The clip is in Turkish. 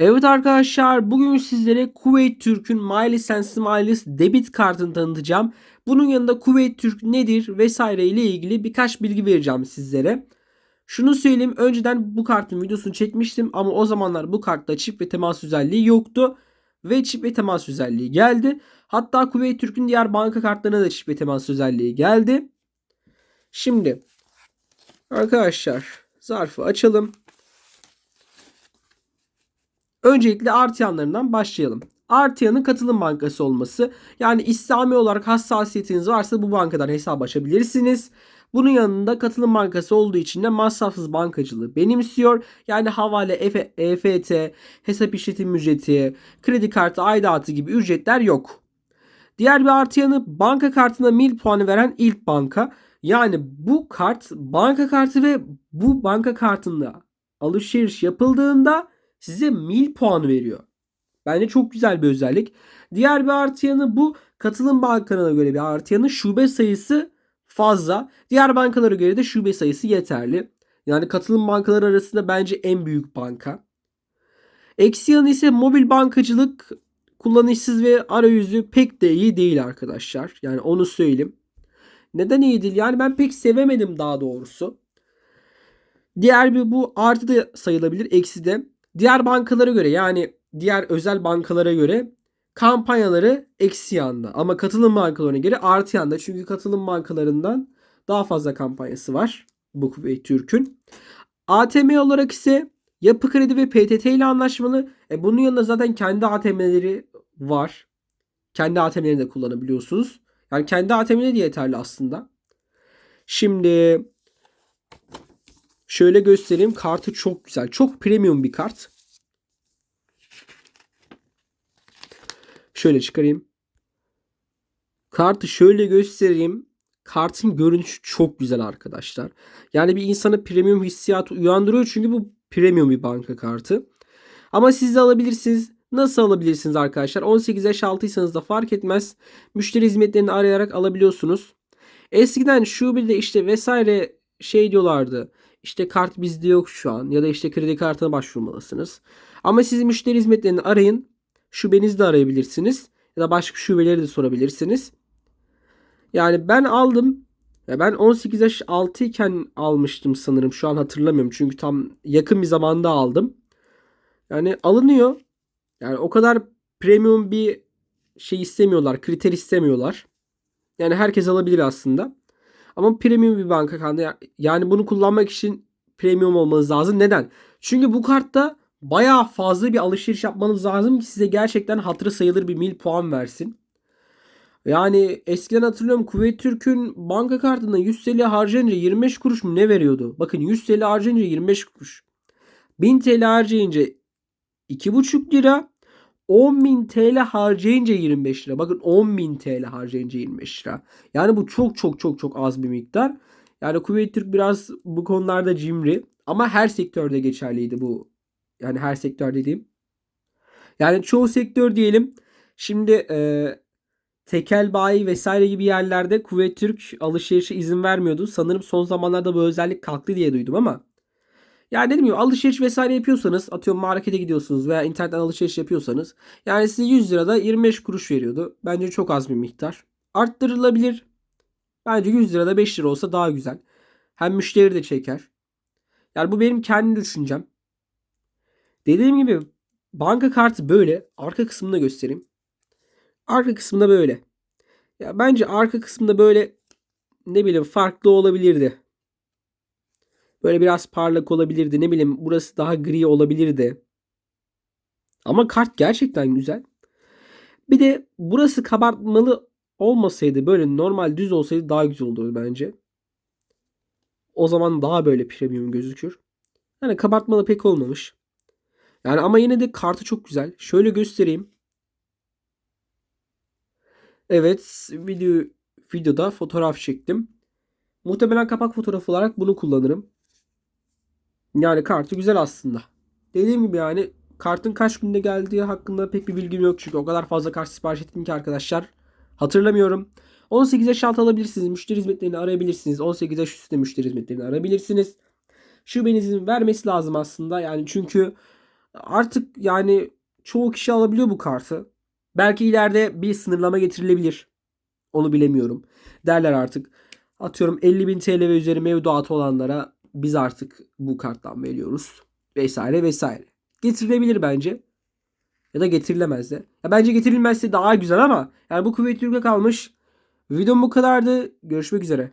Evet arkadaşlar bugün sizlere Kuveyt Türk'ün Miles and Smiles debit kartını tanıtacağım. Bunun yanında Kuveyt Türk nedir vesaire ile ilgili birkaç bilgi vereceğim sizlere. Şunu söyleyeyim önceden bu kartın videosunu çekmiştim ama o zamanlar bu kartta çip ve temas özelliği yoktu. Ve çip ve temas özelliği geldi. Hatta Kuveyt Türk'ün diğer banka kartlarına da çip ve temas özelliği geldi. Şimdi arkadaşlar zarfı açalım. Öncelikle artıyanlarından başlayalım. Artıyanın katılım bankası olması. Yani İslami olarak hassasiyetiniz varsa bu bankadan hesap açabilirsiniz. Bunun yanında katılım bankası olduğu için de masrafsız bankacılığı benimsiyor. Yani havale, EFT, hesap işletim ücreti, kredi kartı aidatı gibi ücretler yok. Diğer bir artı yanı banka kartına mil puanı veren ilk banka. Yani bu kart banka kartı ve bu banka kartında alışveriş yapıldığında size mil puanı veriyor. Bence çok güzel bir özellik. Diğer bir artı yanı bu katılım bankalarına göre bir artı yanı şube sayısı fazla. Diğer bankalara göre de şube sayısı yeterli. Yani katılım bankaları arasında bence en büyük banka. Eksi yanı ise mobil bankacılık kullanışsız ve arayüzü pek de iyi değil arkadaşlar. Yani onu söyleyeyim. Neden iyi değil? Yani ben pek sevemedim daha doğrusu. Diğer bir bu artı da sayılabilir. Eksi de. Diğer bankalara göre yani diğer özel bankalara göre kampanyaları eksi yanda. Ama katılım bankalarına göre artı yanda. Çünkü katılım bankalarından daha fazla kampanyası var. Bu Türk'ün. ATM olarak ise Yapı Kredi ve PTT ile anlaşmalı. E bunun yanında zaten kendi ATM'leri var. Kendi ATM'lerini de kullanabiliyorsunuz. Yani kendi ATM'leri de yeterli aslında. Şimdi şöyle göstereyim. Kartı çok güzel. Çok premium bir kart. Şöyle çıkarayım. Kartı şöyle göstereyim. Kartın görünüşü çok güzel arkadaşlar. Yani bir insana premium hissiyatı uyandırıyor çünkü bu premium bir banka kartı. Ama siz de alabilirsiniz. Nasıl alabilirsiniz arkadaşlar? 18 yaş altıysanız da fark etmez. Müşteri hizmetlerini arayarak alabiliyorsunuz. Eskiden şubede işte vesaire şey diyorlardı. İşte kart bizde yok şu an ya da işte kredi kartına başvurmalısınız. Ama siz müşteri hizmetlerini arayın. Şubenizi de arayabilirsiniz. Ya da başka şubeleri de sorabilirsiniz. Yani ben aldım. Ya ben 18 yaş altı iken almıştım sanırım. Şu an hatırlamıyorum. Çünkü tam yakın bir zamanda aldım. Yani alınıyor. Yani o kadar premium bir şey istemiyorlar. Kriter istemiyorlar. Yani herkes alabilir aslında. Ama premium bir banka kartı. Yani bunu kullanmak için premium olmanız lazım. Neden? Çünkü bu kartta bayağı fazla bir alışveriş yapmanız lazım ki size gerçekten hatırı sayılır bir mil puan versin. Yani eskiden hatırlıyorum Kuveyt Türk'ün banka kartına 100 TL harcayınca 25 kuruş mu ne veriyordu? Bakın 100 TL harcayınca 25 kuruş. 1000 TL harcayınca 2,5 lira. 10.000 TL harcayınca 25 lira. Bakın 10.000 TL harcayınca 25 lira. Yani bu çok çok çok çok az bir miktar. Yani Kuveyt Türk biraz bu konularda cimri. Ama her sektörde geçerliydi bu. Yani her sektör dediğim. Yani çoğu sektör diyelim. Şimdi e, tekel bayi vesaire gibi yerlerde Kuveyt Türk alışverişe izin vermiyordu. Sanırım son zamanlarda bu özellik kalktı diye duydum ama. Yani dedim gibi alışveriş vesaire yapıyorsanız atıyorum markete gidiyorsunuz veya internetten alışveriş yapıyorsanız yani size 100 lirada 25 kuruş veriyordu. Bence çok az bir miktar. Arttırılabilir. Bence 100 lirada 5 lira olsa daha güzel. Hem müşteri de çeker. Yani bu benim kendi düşüncem. Dediğim gibi banka kartı böyle. Arka kısmını göstereyim. Arka kısmında böyle. Ya bence arka kısmında böyle ne bileyim farklı olabilirdi. Böyle biraz parlak olabilirdi. Ne bileyim burası daha gri olabilirdi. Ama kart gerçekten güzel. Bir de burası kabartmalı olmasaydı böyle normal düz olsaydı daha güzel olurdu bence. O zaman daha böyle premium gözükür. Yani kabartmalı pek olmamış. Yani ama yine de kartı çok güzel. Şöyle göstereyim. Evet video videoda fotoğraf çektim. Muhtemelen kapak fotoğrafı olarak bunu kullanırım. Yani kartı güzel aslında. Dediğim gibi yani kartın kaç günde geldiği hakkında pek bir bilgim yok. Çünkü o kadar fazla kart sipariş ettim ki arkadaşlar. Hatırlamıyorum. 18 yaş altı alabilirsiniz. Müşteri hizmetlerini arayabilirsiniz. 18 yaş üstü müşteri hizmetlerini arayabilirsiniz. Şubenizin vermesi lazım aslında. Yani çünkü Artık yani çoğu kişi alabiliyor bu kartı. Belki ileride bir sınırlama getirilebilir. Onu bilemiyorum. Derler artık. Atıyorum 50.000 TL ve üzeri mevduatı olanlara biz artık bu karttan veriyoruz. Vesaire vesaire. Getirilebilir bence. Ya da getirilemez de. Ya bence getirilmezse daha güzel ama yani bu kuvvet Türk'e kalmış. Videom bu kadardı. Görüşmek üzere.